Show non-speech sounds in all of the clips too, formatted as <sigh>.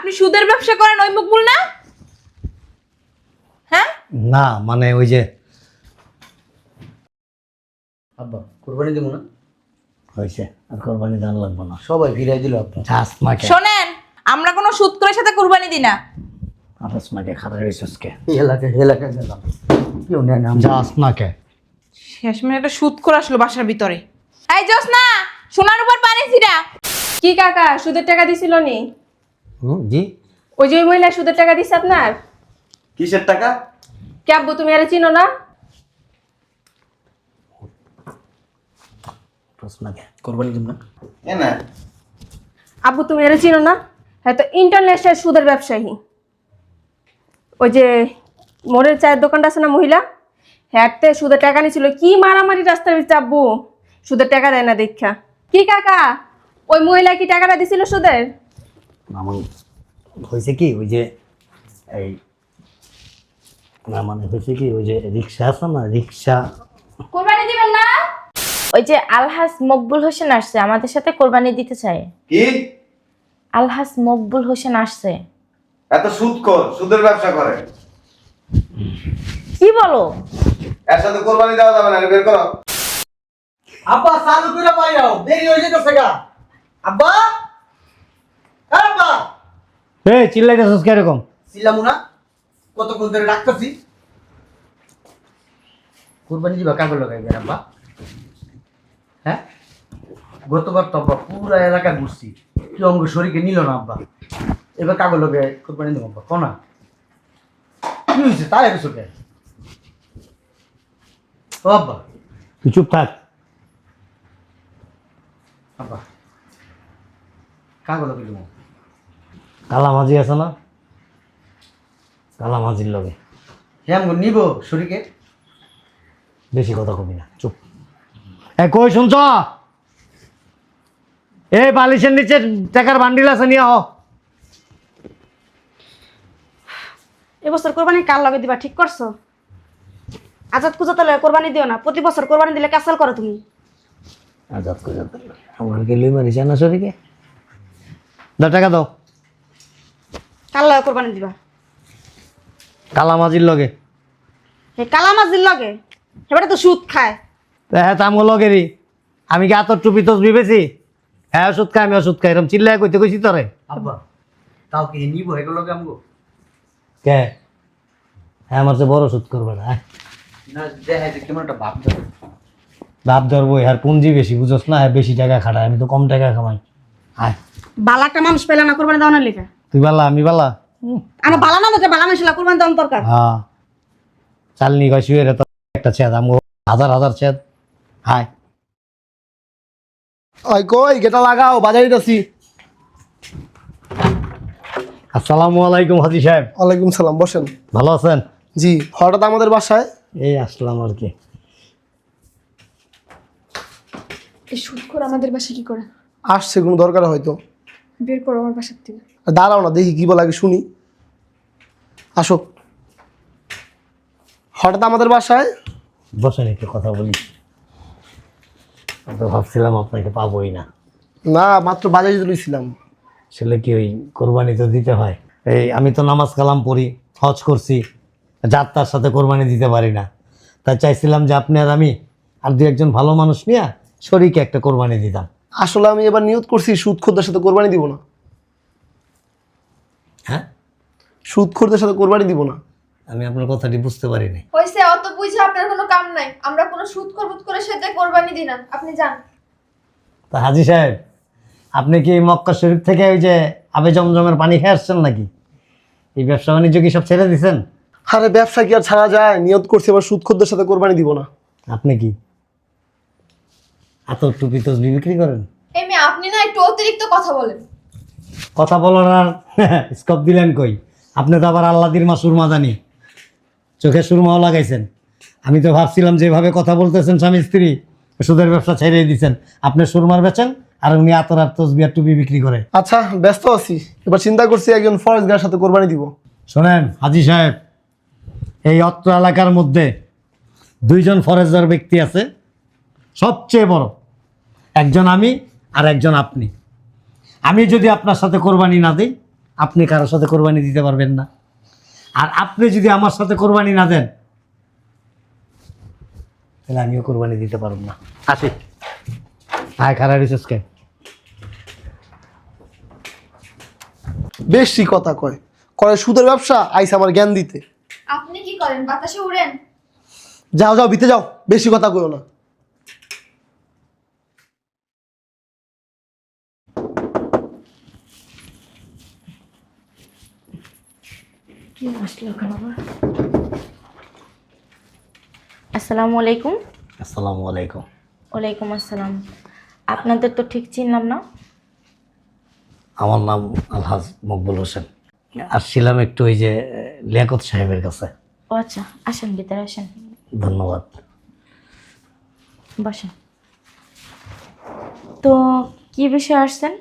আপনি সুদের ব্যবসা করেন ওই মকবুল না? হ্যাঁ? না মানে ওই যে আব্বা কোরবানি দেবো না? হয়েছে আর কোরবানি দান লাগবো না। সবাই ফিরাই দিল আব্বা চাষ মাকে শোনেন আমরা কোনো সুদ করে সাথে কুরবানি দিই না। আঠাশ মাকে খারাপ হয়েছে এলাকায় এই এলাকায় গেলাম। কেউ নেয় না চাষ মাকে শেষ মিনিট একটা সুদ করে আসলো বাসার ভিতরে। এই জোস না সোনার উপর পানি ছিটা কি কাকা সুদের টাকা দিছিল নি? জি। ওই যে ওই মহিলা সুদের টাকা দিছে আপনার? কিসের টাকা? কে আব্বু তুমি আরে চিনো না? আঠাশ কোরবানি দেবো না। এ না। আব্বু তুমি আরে চিনো না? হ্যাঁ তো ইন্টারন্যাশনাল সুদের ব্যবসায়ী। ওই যে মোড়ের চায়ের দোকানটা আছে না মহিলা? হ্যাঁতে সুদের টাকা নিছিল। কি মারামারি রাস্তার ভিতরে আব্বু? সুদের টাকা দেয় না দেখা। কি কাকা? ওই মহিলা কি টাকাটা দিছিল সুদের? আমার হয়েছে কি ওই যে এই না মানে হয়েছে কি ওই যে রিক্সা আছে না রিক্সা। কোরবানি দিবেন না? ওই যে আলহাস মকবুল হোসেন আসছে আমাদের সাথে কোরবানি দিতে চায় কি? আলহাস মকবুল হোসেন আসছে। এত সুদ কর সুদের ব্যবসা করে। কি বলো? এর সাথে কোরবানি দেওয়া যাবে না বের করো। আব্বা চালু করে পাইরাও দেরি হয়ে যেতেছে গা। আব্বা এই চিল্লাইতেছিস কীরকম? ছিলাম না। কতক্ষণ ধরে রাখতেছি কোরবানি দিবা কাগজ লাগাইবে আব্বা। হ্যাঁ? গতবার তো আব্বা পুরো এলাকা ঘুরছি। কি অঙ্গ শরীরকে নিল না আব্বা। এবার কাগজ লগে কোরবানি দেবো আব্বা। কনা। কি হয়েছে তাই এসো কে ও আব্বা। তুই চুপ থাক। আব্বা। কাগজ লগে দেবো। কালা মাঝি আছে না? কালা মাঝির লগে। হ্যাঁ নিব শরীরকে। বেশি কথা কবি না চুপ। এ কই শুনছ? এই বালিশের নিচে টাকার বান্ডিল আছে নিয়ে আহ। এবছর কোরবানি কার লগে দিবা ঠিক করছ? আজাদ কুজাতে লগে কোরবানি দিও না প্রতি বছর কোরবানি দিলে ক্যান্সেল করো তুমি। আজাদ করে আমার কে লই মারিস না শরীরে দাও টাকা দাও। কার লগে কোরবানি দিবা। কালা মাঝির লগে। হে কালা মাজির লগে? এবারে তো সুদ খায়। তা হ্যাঁ তামগো লগেরই। আমি কি আতর টুপি তসবি বেশি হ্যাঁ ওষুধ খাই আমি ওষুধ খাই। এরকম চিল্লায় কইতে কইছি তোরে। আব্বা তাও কি নিব এগুলো আমগো। কে? হ্যাঁ আমার বড় ওষুধ করবে না। হ্যাঁ না কেমন একটা ভাব ধরবো আর পুঞ্জি বেশি বুঝোস না? হ্যাঁ বেশি টাকা খাটায় আমি তো কম টাকা কামাই আয়। বালা একটা মানুষ পেলে না কোরবানি দেওয়ানোর লিখা তুই বালা আমি বালা? আমার বালা না তো বালা মানুষ কোরবানি দেওয়ার দরকার। হ্যাঁ। চালনি কয় শুয়ে রে তো একটা ছেদ আমগো হাজার হাজার ছেদ। হায়। ওই কই গেটা লাগাও বাজারে যাচ্ছি। আসসালামু আলাইকুম হাজি সাহেব। ওয়ালাইকুম সালাম বসেন। ভালো আছেন? জি হঠাৎ আমাদের বাসায়? এই আসলাম আর কি। এই সুদ করে আমাদের বাসা কি করে? আসছে কোনো দরকার হয়তো বের করো আমার বাসার থেকে। দাঁড়াও না দেখি কি বলে আগে শুনি। আসো। হঠাৎ আমাদের বাসায়? বসেন একটু কথা বলি। তো ভাবছিলাম আপনাকে পাবোই না। না মাত্র বাজারে তুলেছিলাম ছেলে কি ওই কোরবানি তো দিতে হয়? এই আমি তো নামাজ কালাম পড়ি হজ করছি যাত্রার সাথে কোরবানি দিতে পারি না। তাই চাইছিলাম যে আপনি আর আমি আর দু একজন ভালো মানুষ নিয়ে শরীকে একটা কোরবানি দিতাম। আসলে আমি এবার নিয়ত করছি সুদ খোরদের সাথে কোরবানি দিব না। হ্যাঁ? সুদ খোরদের সাথে কোরবানি দিব না। আমি আপনার কথাটি বুঝতে পারিনি। হয়েছে অত বুঝে আপনার কোনো কাম নাই। আমরা কোনো সুদ করবুত করে সেটা কোরবানি দিই না। আপনি যান। তা হাজি সাহেব আপনি কি মক্কা শরীফ থেকে ওই যে আবে জমজমের পানি খেয়ে আসছেন নাকি? এই ব্যবসা বাণিজ্য কি সব ছেড়ে দিছেন? আরে ব্যবসা কি আর ছাড়া যায়? নিয়ত করছি এবার সুদ খোরদের সাথে কোরবানি দিব না। আপনি কি? এত টুপি তসবি বিক্রি করেন। এমনি আপনি না একটু অতিরিক্ত কথা বলেন। কথা বলার আর <laughs> স্কপ দিলেন কই? আপনি তো আবার আল্লাদির মা সুরমা জানি। চোখে সুরমাও লাগাইছেন। আমি তো ভাবছিলাম যেভাবে কথা বলতেছেন স্বামী স্ত্রী সুদের ব্যবসা ছেড়ে দিয়েছেন আপনি সুরমার বেচেন আর উনি আতর আর তসবি আর টুপি বিক্রি করে। আচ্ছা ব্যস্ত আছি। এবার চিন্তা করছি একজন ফরেস্ট গার্ডের সাথে কোরবানি দিব। শোনেন হাজি সাহেব এই অত্র এলাকার মধ্যে দুইজন ফরেস্টার ব্যক্তি আছে। সবচেয়ে বড় একজন আমি আর একজন আপনি। আমি যদি আপনার সাথে কোরবানি না দিই আপনি কারোর সাথে কোরবানি দিতে পারবেন না। আর আপনি যদি আমার সাথে কোরবানি না দেন তাহলে আমিও কোরবানি দিতে পারব না। আসি। আয় খারাপ রিসোর্সকে বেশি কথা কয়। করে সুদের ব্যবসা আইস আমার জ্ঞান দিতে। আপনি কি করেন? বাতাসে উড়েন? যাও যাও বিতে যাও। বেশি কথা কইও না। কি আসলো ওখানে আবার? আসসালামু আলাইকুম। আসসালামু আলাইকুম। ওয়ালাইকুম আসসালাম। আপনাদের তো ঠিক চিনলাম না। আমার নাম আলহাজ মকবুল হোসেন। আসছিলাম একটু ওই যে লিয়াকত সাহেবের কাছে। ও আচ্ছা আসেন ভিতরে আসেন। ধন্যবাদ। বসেন। তো কি বিষয়ে আসছেন?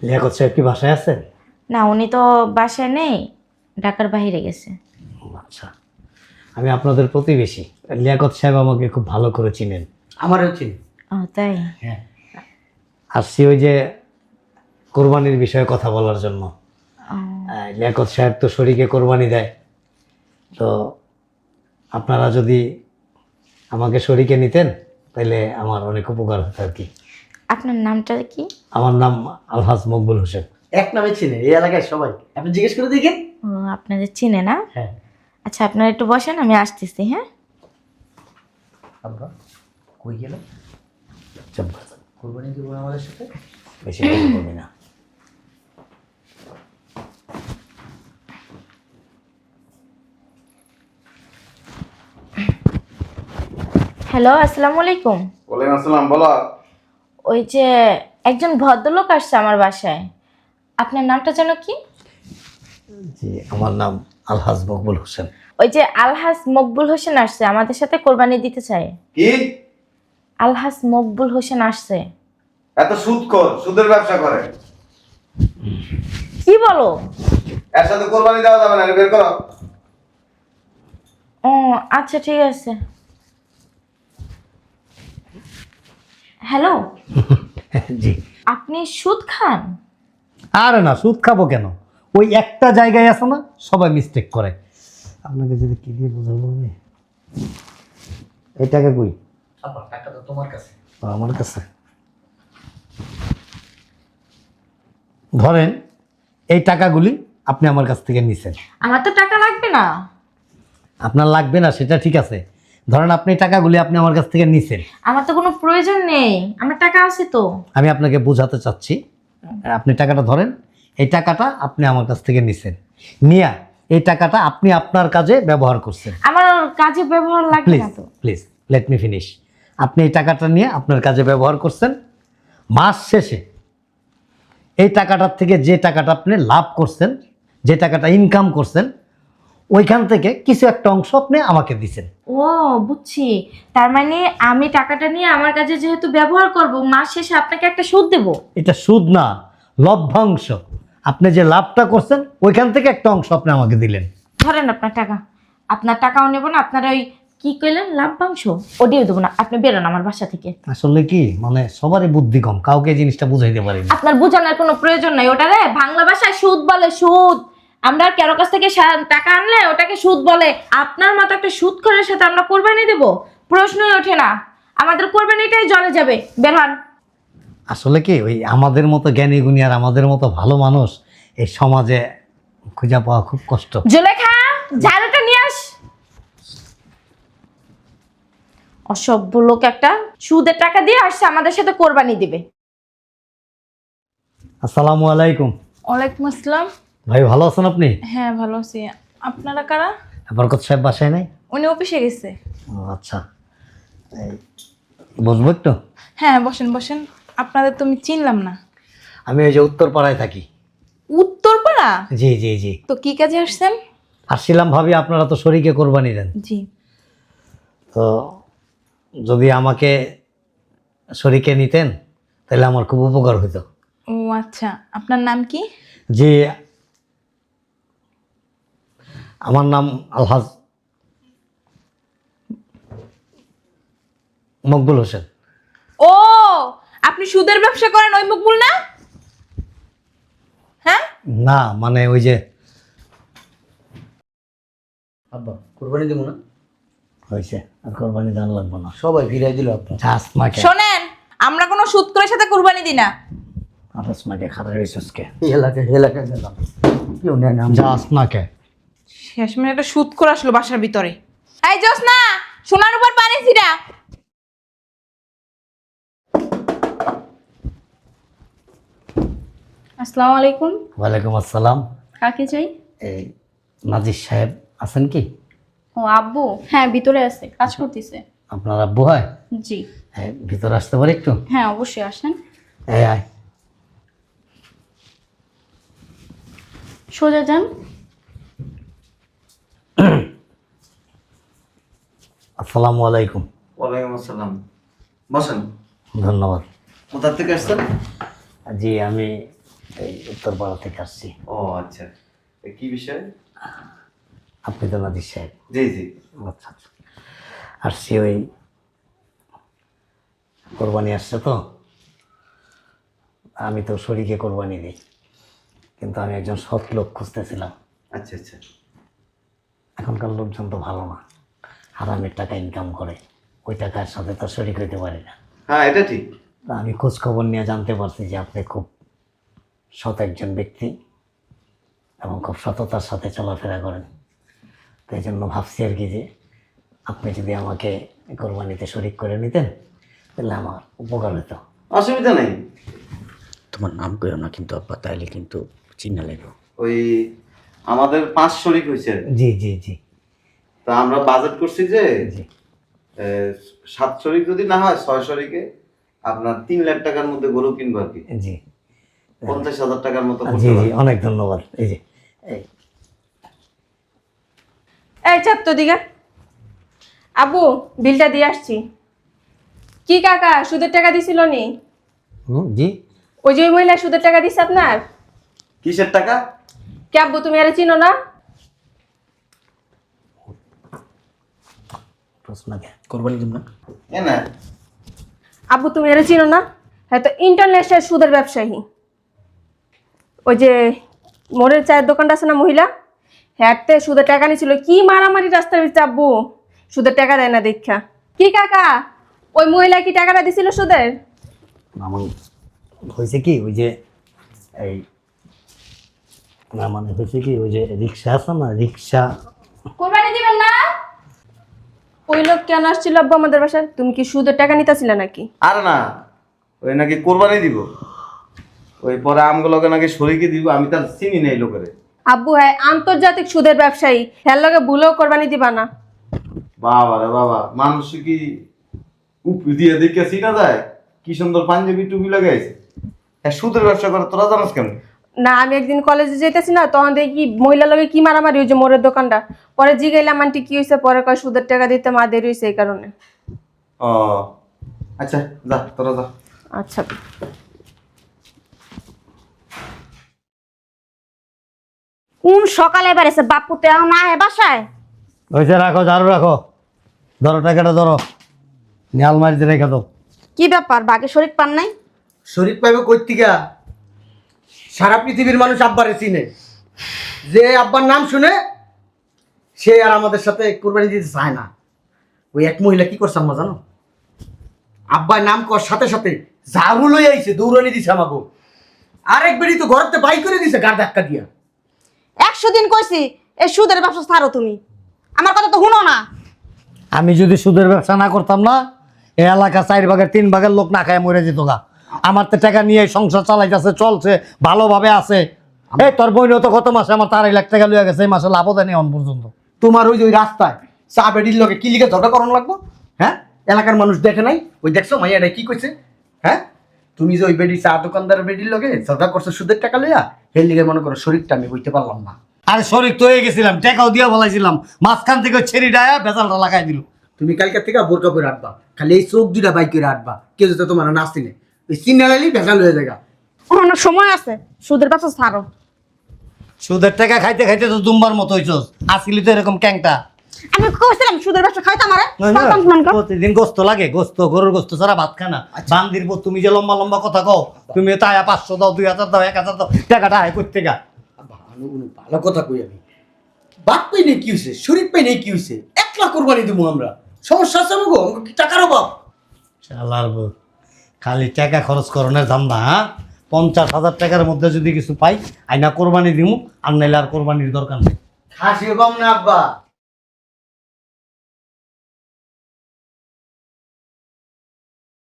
লিয়াকত সাহেব কি বাসায় আছেন? না উনি তো বাসায় নেই ঢাকার বাইরে গেছে। আচ্ছা আমি আপনাদের প্রতিবেশী। লিয়াকত সাহেব আমাকে খুব ভালো করে চিনেন। আমারও চিনি ও তাই? হ্যাঁ। আসছি ওই যে কোরবানির বিষয়ে কথা বলার জন্য। লিয়াকত সাহেব তো শরীকে কোরবানি দেয়। তো আপনারা যদি আমাকে শরীকে নিতেন তাহলে আমার অনেক উপকার হতো আর কি। আপনার নামটা কি? আমার নাম আলহাজ মকবুল হোসেন। এক নামে চিনে এই এলাকায় সবাই। আপনি জিজ্ঞেস করে দেখেন। ও আপনাদের চিনে না? হ্যাঁ। আচ্ছা আপনারা একটু বসেন আমি আসতেছি হ্যাঁ? আব্বা কই গেল? চুপ কোরবানি দিব আমাদের সাথে? বেশি বলবি না। হ্যালো আসসালামু আলাইকুম। ওয়ালাইকুম আসসালাম বলো। ওই যে একজন ভদ্রলোক আসছে আমার বাসায়। আপনার নামটা যেন কি? জি আমার নাম আলহাজ মকবুল হোসেন। ওই যে আলহাস মকবুল হোসেন আসছে আমাদের সাথে কোরবানি দিতে চায়। কি? আলহাস মকবুল হোসেন আসছে। এত সুদ কর সুদের ব্যবসা করে। কি বলো? এর সাথে কোরবানি দেওয়া যাবে না বের করো। ও আচ্ছা ঠিক আছে। হ্যালো? <laughs> জি। আপনি সুদ খান? আরে না সুদ খাব কেন? ওই একটা জায়গায় আছে না সবাই মিস্টেক করে। আপনাকে যদি কি দিয়ে বোঝাবো আমি। এই টাকা কই? আব্বা টাকা তো তোমার কাছে। আমার কাছে। ধরেন এই টাকাগুলি আপনি আমার কাছ থেকে নিছেন। আমার তো টাকা লাগবে না। আপনার লাগবে না সেটা ঠিক আছে। ধরেন আপনি টাকাগুলি আপনি আমার কাছ থেকে নিছেন। আমার তো কোনো প্রয়োজন নেই। আমার টাকা আছে তো। আমি আপনাকে বোঝাতে চাচ্ছি আপনি টাকাটা ধরেন এই টাকাটা আপনি আমার কাছ থেকে নিছেন। নিয়া এই টাকাটা আপনি আপনার কাজে ব্যবহার করছেন। আমার কাজে ব্যবহার লাগবে প্লিজ তো। প্লিজ লেট মি ফিনিশ আপনি এই টাকাটা নিয়ে আপনার কাজে ব্যবহার করছেন। মাস শেষে এই টাকাটার থেকে যে টাকাটা আপনি লাভ করছেন যে টাকাটা ইনকাম করছেন ওইখান থেকে কিছু একটা অংশ আপনি আমাকে দিছেন। ও বুঝছি। তার মানে আমি টাকাটা নিয়ে আমার কাজে যেহেতু ব্যবহার করব মাস শেষে আপনাকে একটা সুদ দেব? এটা সুদ না লভ্যাংশ। আপনি যে লাভটা করছেন ওইখান থেকে একটা অংশ আপনি আমাকে দিলেন। ধরেন আপনার টাকা। আপনার টাকাও নেব না আপনার ওই কি কইলেন? লাভ্যাংশ? ওটিও দেবো না আপনি বেরোন আমার বাসা থেকে। আসলে কি? মানে সবারই বুদ্ধি কম কাউকে এই জিনিসটা বুঝাইতে পারি না। আপনার বোঝানোর কোনো প্রয়োজন নাই ওটা রে বাংলা ভাষায় সুদ বলে সুদ। আমরা কারও কাছ থেকে টাকা আনলে ওটাকে সুদ বলে? আপনার মতো একটা সুদ খরের সাথে আমরা কোরবানি দেব? প্রশ্নই ওঠে না। আমাদের কোরবানিটাই জলে যাবে। বের হন। আসলে কি ওই আমাদের মতো জ্ঞানী গুণী আর আমাদের মতো ভালো মানুষ এই সমাজে খুঁজে পাওয়া খুব কষ্ট। জুলেখা ঝাড়ুটা নিয়ে আস। অসভ্য লোক একটা সুদের টাকা দিয়ে আসছে আমাদের সাথে কোরবানি দিবে। আসসালামু আলাইকুম। ওয়ালাইকুম আসসালাম। ভাই ভালো আছেন আপনি? হ্যাঁ ভালো আছি। আপনারা কারা? বরকত সাহেব বাসায় নাই? উনি অফিসে গেছে। ও আচ্ছা। এই বসবো একটু? হ্যাঁ বসেন বসেন। আপনাদের তো আমি চিনলাম না। আমি ওই যে উত্তরপাড়ায় থাকি। উত্তরপাড়া? জি জি জি। তো কি কাজে আসছেন? আসছিলাম ভাবি আপনারা তো শরীকে কোরবানি দেন। জি। তো যদি আমাকে শরীকে নিতেন তাহলে আমার খুব উপকার হতো ও আচ্ছা। আপনার নাম কি? যে আমার নাম আলহাজ মকবুল হোসেন। ও আপনি সুদের ব্যবসা করেন ওই মকবুল না? হ্যাঁ? না মানে ওই যে আব্বা কোরবানি দেবো না? হয়েছে আর কোরবানি দান লাগবো না। সবাই ফিরাই দিল আব্বা। আসমাকে শোনেন আমরা কোনো সুদ করে সাথে কুরবানি দিই না। আসমাকে খারাপ হয়েছে এই এলাকায় এলাকায় গেলাম। কেউ নেয় না। যা শেষমেশ একটা সুদ করে আসলো বাসার ভিতরে। এই জোস না সোনার উপর পানি ছিটা আসসালামু আলাইকুম। ওয়ালাইকুম আসসালাম। কাকে চাই? এই নাজির সাহেব আছেন কি? ও আব্বু। হ্যাঁ ভিতরে আছে কাজ করতেছে। আপনার আব্বু হয়? জি। এই, ভিতরে আসতে পারি একটু? হ্যাঁ অবশ্যই আসেন। এই আয়। সোজা যান। আসসালামু আলাইকুম। ওয়ালাইকুম আসসালাম। বসেন। ধন্যবাদ। কোথা থেকে আসছেন? জি আমি এই উত্তর উত্তরপাড়া থেকে আসছি। ও আচ্ছা। কি বিষয়? আপনি তো নাজির সাহেব। জি জি। আচ্ছা আচ্ছা। আসছি ওই কোরবানি আসছে তো। আমি তো শরীকে কোরবানি দিই। কিন্তু আমি একজন সৎ লোক খুঁজতেছিলাম। আচ্ছা আচ্ছা। এখনকার লোকজন তো ভালো না। হারামের টাকা ইনকাম করে ওই টাকার সাথে তো শরিক হইতে পারি না। হ্যাঁ এটা ঠিক। তা আমি খোঁজ খবর নিয়ে জানতে পারছি যে আপনি খুব সৎ একজন ব্যক্তি এবং খুব সততার সাথে চলাফেরা করেন। তো এই জন্য ভাবছি আর কি যে আপনি যদি আমাকে কোরবানিতে শরিক করে নিতেন তাহলে আমার উপকার হতো অসুবিধা নেই। তোমার নাম কইও না কিন্তু আব্বা তাইলে কিন্তু চিন্তা লাগবে। ওই আমাদের পাঁচ শরিক হয়েছে। জি জি জি। তা আমরা বাজেট করছি যে সাত শরিক যদি না হয় ছয় শরিকে আপনার তিন লাখ টাকার মধ্যে গরু কিনবো আর কি। জি। পঞ্চাশ হাজার টাকার মতো জি জি অনেক ধন্যবাদ। এই যে এই। এই চাপ তো দিঘা আব্বু বিলটা দিয়ে আসছি। কি কাকা সুদের টাকা দিছিল নি? জি। ওই যে ওই মহিলা সুদের টাকা দিছে আপনার? কিসের টাকা? কে আব্বু তুমি আরে চিনো না? প্রশ্নকে কোরবানি দিব না? এ না। আব্বু তুমি আরে চিনো না? হ্যাঁ তো ইন্টারন্যাশনাল সুদের ব্যবসায়ী। ওই যে মোড়ের চায়ের দোকানটা আছে না মহিলা? হ্যাঁতে সুদের টাকা নিছিল। কি মারামারি রাস্তার ভিতরে আব্বু? সুদের টাকা দেয় না দীক্ষা। কি কাকা? ওই মহিলা কি টাকাটা দিছিল সুদের? হয়েছে কি? ওই যে এই না মানে হয়েছে কি ওই যে রিক্সা আছে না রিক্সা। কোরবানি দিবেন না? ওই লোক কেন আসছিল আব্বু আমাদের বাসায়? তুমি কি সুদের টাকা নিতেছিলে নাকি? আর না ওই নাকি কোরবানি দিব। ওই পরে আমগুলোকে নাকি শরীকে দিব আমি তার চিনি নেই লোকেরে। আব্বু হ্যাঁ আন্তর্জাতিক সুদের ব্যবসায়ী। হ্যার লগে ভুলেও কোরবানি দিবা না। বাবা রে বাবা মানুষ কি উপ দিয়ে দেখে চিনা যায়? কি সুন্দর পাঞ্জাবি টুপি লাগাইছে। হ্যাঁ সুদের ব্যবসা করে তোরা জানাস কেমন? না আমি একদিন কলেজে যেতেছি না তখন দেখি মহিলা লগে কি মারামারি হয়েছে মোড়ের দোকানটা। পরে জিগাইলাম আন্টি কি হয়েছে? পরে কয় সুদের টাকা দিতে মা দেরি হয়েছে এই কারণে। ও আচ্ছা যা তোরা যা। আচ্ছা। কোন সকালে বেড়েছে বাপু তেও না হে বাসায়? হয়েছে রাখো ঝাড়ু রাখো। ধরো টাকাটা ধরো। নিয়ে আলমারিতে রেখে দাও। কি ব্যাপার বাকি শরীর পান নাই? শরীর পাইবে কর্তিকা সারা পৃথিবীর মানুষ আব্বারে চিনে। যে আব্বার নাম শুনে সে আর আমাদের সাথে কোরবানি দিতে চায় না। ওই এক মহিলা কি করছে আম্মা জানো? আব্বার নাম কর সাথে সাথে ঝাড়ু লই আইছে দৌড়ানি দিছে আমাকে আরেক বেরি তো ঘরতে বাই করে দিছে গার ধাক্কা দিয়া। একশো দিন কইছি এই সুদের ব্যবসা ছাড়ো তুমি। আমার কথা তো শুনো না। আমি যদি সুদের ব্যবসা না করতাম না এই এলাকা চার ভাগের তিন ভাগের লোক না খায় মরে যেত গা। আমার তো টাকা নিয়ে সংসার চালাইতেছে চলছে ভালোভাবে আছে। এই তোর বইনও তো গত মাসে আমার আড়াই লাখ টাকা লইয়া গেছে এই মাসে লাভও দেয়নি এখন পর্যন্ত। তোমার ওই যে ওই রাস্তায় চা বেডির লগে কি লিখে ঝগড়া করানো লাগবো? হ্যাঁ? এলাকার মানুষ দেখে নাই? ওই দেখছ মাইয়া এটা কি কইছে? হ্যাঁ? তুমি যে ওই বেডি চা দোকানদার বেডির লোকে ঝগড়া করছ সুদের টাকা লইয়া হের লিগে মনে করো শরীরটা আমি বইতে পারলাম না। আরে শরীর তো হয়ে গেছিলাম টাকাও দিয়া বলাইছিলাম মাঝখান থেকে ছেড়ি ডায়া বেজালটা লাগাই দিল। তুমি কালকে থেকে বোরকা করে আটবা খালি এই চোখ দুটা বাইক করে আটবা কেউ যাতে তোমার নাচতি ভেজাল হয়ে সময় আছে সুদের ব্যবসা ছাড়ো। সুদের টাকা খাইতে খাইতে তো দুম্বার মতো হইছস। আসিলি তো এরকম ক্যাংটা। আমি কইছিলাম সুদের ব্যবসা খাইতে আমারে প্রতিদিন গোস্ত লাগে গোস্ত গরুর গোস্ত ছাড়া ভাত খানা আচ্ছা। বান্দির পর তুমি যে লম্বা লম্বা কথা কও তুমি তাই পাঁচশো দাও দুই হাজার দাও এক হাজার দাও টাকাটা আয় করতে গা। ভালো ভালো কথা কই আমি। বাদ পাই নেই কি হয়েছে শরীর পাই নেই কি হয়েছে এক লাখ কোরবানি দেবো আমরা। সমস্যা আছে আমাকে টাকার অভাব? চালার বউ। খালি টাকা খরচ করণের ধান্দা হ্যাঁ? পঞ্চাশ হাজার টাকার মধ্যে যদি কিছু পাই, আইনা কোরবানি দিমু, আর নাইলে আর কোরবানির দরকার নেই। খাসি কম না, আব্বা।